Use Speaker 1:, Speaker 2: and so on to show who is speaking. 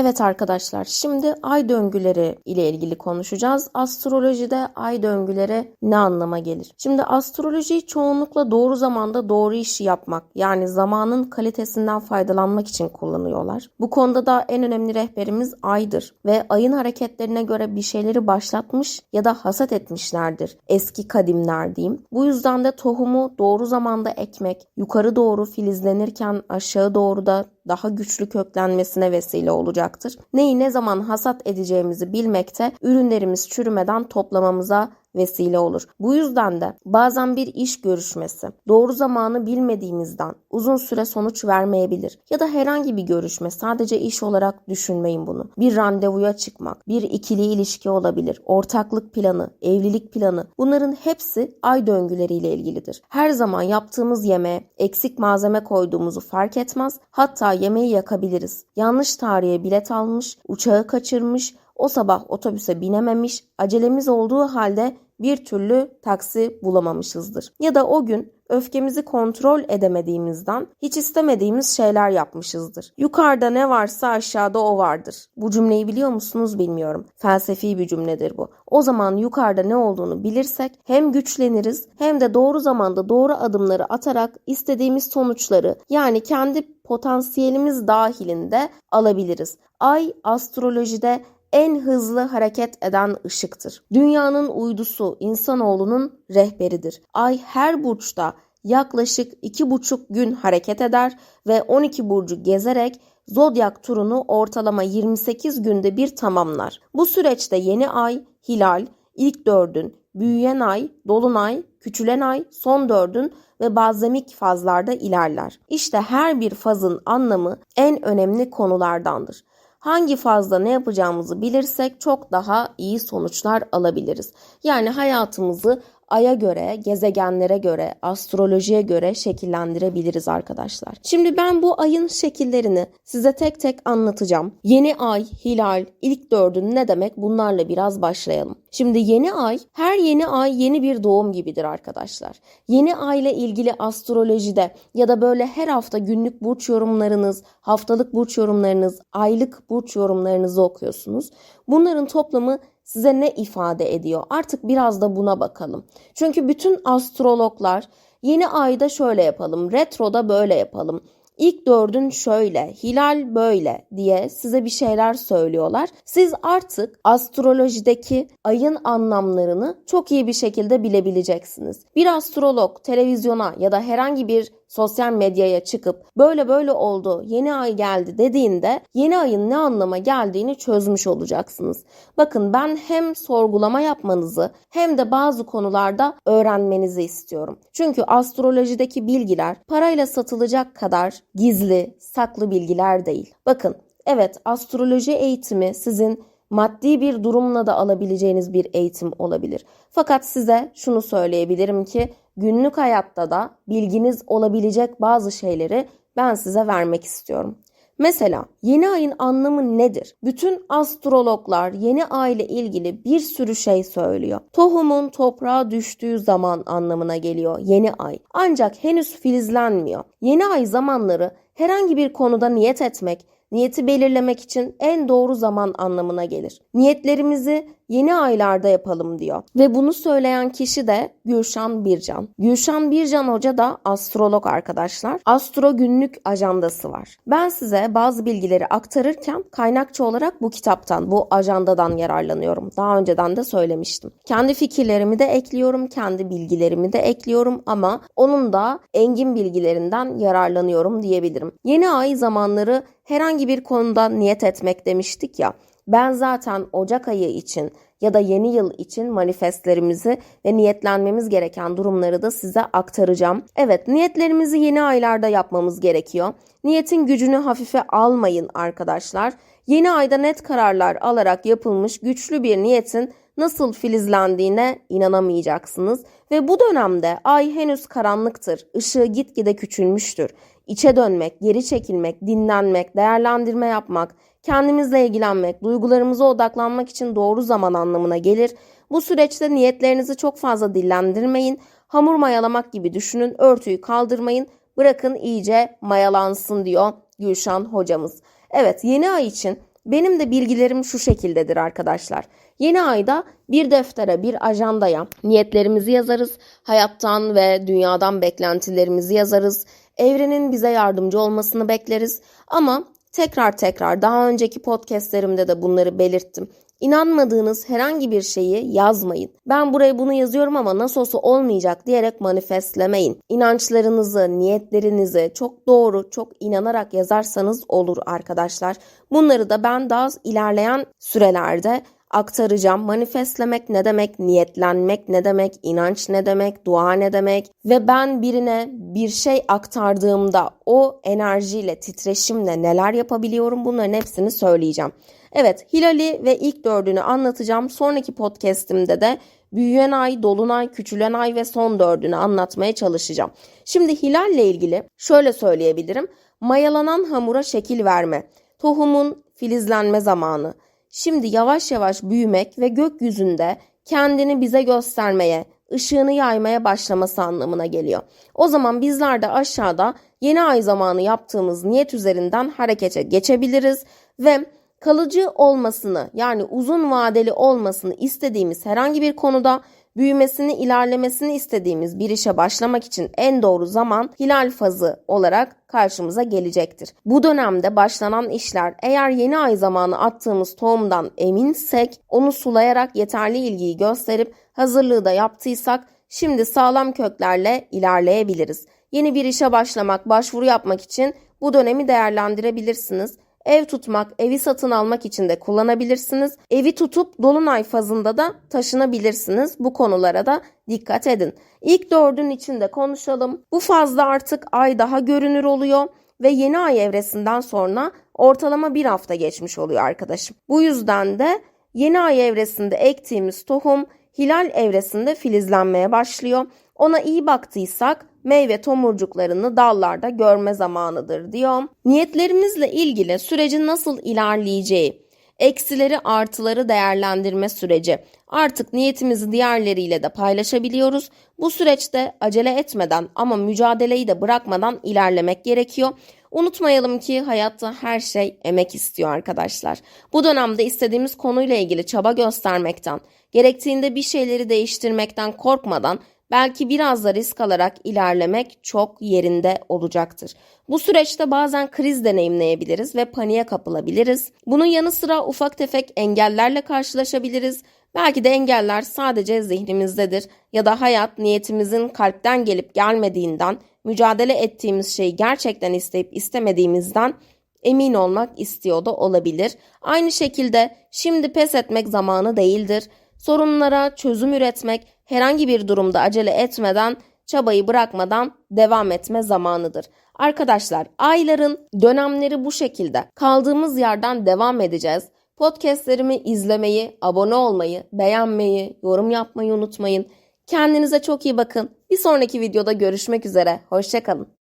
Speaker 1: Evet arkadaşlar, şimdi ay döngüleri ile ilgili konuşacağız. Astrolojide ay döngüleri ne anlama gelir? Şimdi astroloji çoğunlukla doğru zamanda doğru işi yapmak, yani zamanın kalitesinden faydalanmak için kullanıyorlar. Bu konuda da en önemli rehberimiz aydır ve ayın hareketlerine göre bir şeyleri başlatmış ya da hasat etmişlerdir. Eski kadimler diyeyim. Bu yüzden de tohumu doğru zamanda ekmek, yukarı doğru filizlenirken aşağı doğru da daha güçlü köklenmesine vesile olacaktır. Neyi ne zaman hasat edeceğimizi bilmekte ürünlerimiz çürümeden toplamamıza vesile olur. Bu yüzden de bazen bir iş görüşmesi doğru zamanı bilmediğimizden uzun süre sonuç vermeyebilir. Ya da herhangi bir görüşme sadece iş olarak düşünmeyin bunu. Bir randevuya çıkmak, bir ikili ilişki olabilir, ortaklık planı, evlilik planı bunların hepsi ay döngüleriyle ilgilidir. Her zaman yaptığımız yemeğe eksik malzeme koyduğumuzu fark etmez hatta yemeği yakabiliriz. Yanlış tarihe bilet almış, uçağı kaçırmış, o sabah otobüse binememiş, acelemiz olduğu halde bir türlü taksi bulamamışızdır. Ya da o gün öfkemizi kontrol edemediğimizden hiç istemediğimiz şeyler yapmışızdır. Yukarıda ne varsa aşağıda o vardır. Bu cümleyi biliyor musunuz bilmiyorum. Felsefi bir cümledir bu. O zaman yukarıda ne olduğunu bilirsek hem güçleniriz hem de doğru zamanda doğru adımları atarak istediğimiz sonuçları yani kendi potansiyelimiz dahilinde alabiliriz. Ay astrolojide en hızlı hareket eden ışıktır. Dünyanın uydusu insanoğlunun rehberidir. Ay her burçta yaklaşık iki buçuk gün hareket eder ve 12 burcu gezerek zodyak turunu ortalama 28 günde bir tamamlar. Bu süreçte yeni ay, hilal, ilk dördün, büyüyen ay, dolunay, küçülen ay, son dördün ve bazemik fazlarda ilerler. İşte her bir fazın anlamı en önemli konulardandır. Hangi fazda ne yapacağımızı bilirsek çok daha iyi sonuçlar alabiliriz. Yani hayatımızı aya göre, gezegenlere göre, astrolojiye göre şekillendirebiliriz arkadaşlar. Şimdi ben bu ayın şekillerini size tek tek anlatacağım. Yeni ay, hilal, ilk dördün ne demek bunlarla biraz başlayalım. Şimdi yeni ay, her yeni ay yeni bir doğum gibidir arkadaşlar. Yeni ay ile ilgili astrolojide ya da böyle her hafta günlük burç yorumlarınız, haftalık burç yorumlarınız, aylık burç yorumlarınızı okuyorsunuz. Bunların toplamı size ne ifade ediyor? Artık biraz da buna bakalım. Çünkü bütün astrologlar yeni ayda şöyle yapalım, retroda böyle yapalım. İlk dördün şöyle, hilal böyle diye size bir şeyler söylüyorlar. Siz artık astrolojideki ayın anlamlarını çok iyi bir şekilde bilebileceksiniz. Bir astrolog televizyona ya da herhangi bir sosyal medyaya çıkıp böyle böyle oldu, yeni ay geldi dediğinde yeni ayın ne anlama geldiğini çözmüş olacaksınız. Bakın ben hem sorgulama yapmanızı hem de bazı konularda öğrenmenizi istiyorum. Çünkü astrolojideki bilgiler parayla satılacak kadar gizli, saklı bilgiler değil. Bakın evet astroloji eğitimi sizin maddi bir durumla da alabileceğiniz bir eğitim olabilir. Fakat size şunu söyleyebilirim ki günlük hayatta da bilginiz olabilecek bazı şeyleri ben size vermek istiyorum. Mesela yeni ayın anlamı nedir? Bütün astrologlar yeni ay ile ilgili bir sürü şey söylüyor. Tohumun toprağa düştüğü zaman anlamına geliyor yeni ay. Ancak henüz filizlenmiyor. Yeni ay zamanları herhangi bir konuda niyet etmek, niyeti belirlemek için en doğru zaman anlamına gelir. Niyetlerimizi yeni aylarda yapalım diyor. Ve bunu söyleyen kişi de Gülşan Bircan. Gülşan Bircan Hoca da astrolog arkadaşlar. Astro günlük ajandası var. Ben size bazı bilgileri aktarırken kaynakçı olarak bu kitaptan, bu ajandadan yararlanıyorum. Daha önceden de söylemiştim. Kendi fikirlerimi de ekliyorum, kendi bilgilerimi de ekliyorum ama onun da engin bilgilerinden yararlanıyorum diyebilirim. Yeni ay zamanları herhangi bir konuda niyet etmek demiştik ya. Ben zaten Ocak ayı için ya da yeni yıl için manifestlerimizi ve niyetlenmemiz gereken durumları da size aktaracağım. Evet, niyetlerimizi yeni aylarda yapmamız gerekiyor. Niyetin gücünü hafife almayın arkadaşlar. Yeni ayda net kararlar alarak yapılmış güçlü bir niyetin nasıl filizlendiğine inanamayacaksınız ve bu dönemde ay henüz karanlıktır. Işığı gitgide küçülmüştür. İçe dönmek, geri çekilmek, dinlenmek, değerlendirme yapmak, kendimizle ilgilenmek, duygularımıza odaklanmak için doğru zaman anlamına gelir. Bu süreçte niyetlerinizi çok fazla dillendirmeyin. Hamur mayalamak gibi düşünün, örtüyü kaldırmayın. Bırakın iyice mayalansın diyor Gülşan hocamız. Evet yeni ay için Benim de bilgilerim şu şekildedir arkadaşlar. Yeni ayda bir deftere, bir ajandaya niyetlerimizi yazarız. Hayattan ve dünyadan beklentilerimizi yazarız. Evrenin bize yardımcı olmasını bekleriz. Ama tekrar tekrar daha önceki podcastlerimde de bunları belirttim. İnanmadığınız herhangi bir şeyi yazmayın. Ben buraya bunu yazıyorum ama nasıl olsa olmayacak diyerek manifestlemeyin. İnançlarınızı, niyetlerinizi çok doğru, çok inanarak yazarsanız olur arkadaşlar. Bunları da ben daha ilerleyen sürelerde aktaracağım. Manifestlemek ne demek, niyetlenmek ne demek, inanç ne demek, dua ne demek ve ben birine bir şey aktardığımda o enerjiyle, titreşimle neler yapabiliyorum bunların hepsini söyleyeceğim. Evet, Hilali ve ilk dördünü anlatacağım. Sonraki podcast'imde de büyüyen ay, dolunay, küçülen ay ve son dördünü anlatmaya çalışacağım. Şimdi hilalle ilgili şöyle söyleyebilirim. Mayalanan hamura şekil verme. Tohumun filizlenme zamanı. Şimdi yavaş yavaş büyümek ve gökyüzünde kendini bize göstermeye, ışığını yaymaya başlaması anlamına geliyor. O zaman bizler de aşağıda yeni ay zamanı yaptığımız niyet üzerinden harekete geçebiliriz ve kalıcı olmasını yani uzun vadeli olmasını istediğimiz herhangi bir konuda büyümesini, ilerlemesini istediğimiz bir işe başlamak için en doğru zaman hilal fazı olarak karşımıza gelecektir. Bu dönemde başlanan işler eğer yeni ay zamanı attığımız tohumdan eminsek onu sulayarak yeterli ilgiyi gösterip hazırlığı da yaptıysak şimdi sağlam köklerle ilerleyebiliriz. Yeni bir işe başlamak, başvuru yapmak için bu dönemi değerlendirebilirsiniz. Ev tutmak, evi satın almak için de kullanabilirsiniz. Evi tutup dolunay fazında da taşınabilirsiniz. Bu konulara da dikkat edin. İlk dördün içinde konuşalım. Bu fazla artık ay daha görünür oluyor ve yeni ay evresinden sonra ortalama bir hafta geçmiş oluyor arkadaşım. Bu yüzden de yeni ay evresinde ektiğimiz tohum hilal evresinde filizlenmeye başlıyor. Ona iyi baktıysak meyve tomurcuklarını dallarda görme zamanıdır diyor. Niyetlerimizle ilgili sürecin nasıl ilerleyeceği, eksileri artıları değerlendirme süreci. Artık niyetimizi diğerleriyle de paylaşabiliyoruz. Bu süreçte acele etmeden ama mücadeleyi de bırakmadan ilerlemek gerekiyor. Unutmayalım ki hayatta her şey emek istiyor arkadaşlar. Bu dönemde istediğimiz konuyla ilgili çaba göstermekten, gerektiğinde bir şeyleri değiştirmekten korkmadan belki biraz da risk alarak ilerlemek çok yerinde olacaktır. Bu süreçte bazen kriz deneyimleyebiliriz ve paniğe kapılabiliriz. Bunun yanı sıra ufak tefek engellerle karşılaşabiliriz. Belki de engeller sadece zihnimizdedir ya da hayat niyetimizin kalpten gelip gelmediğinden, mücadele ettiğimiz şeyi gerçekten isteyip istemediğimizden emin olmak istiyor da olabilir. Aynı şekilde şimdi pes etmek zamanı değildir. Sorunlara çözüm üretmek, herhangi bir durumda acele etmeden, çabayı bırakmadan devam etme zamanıdır. Arkadaşlar, ayların dönemleri bu şekilde. Kaldığımız yerden devam edeceğiz. Podcastlerimi izlemeyi, abone olmayı, beğenmeyi, yorum yapmayı unutmayın. Kendinize çok iyi bakın. Bir sonraki videoda görüşmek üzere. Hoşçakalın.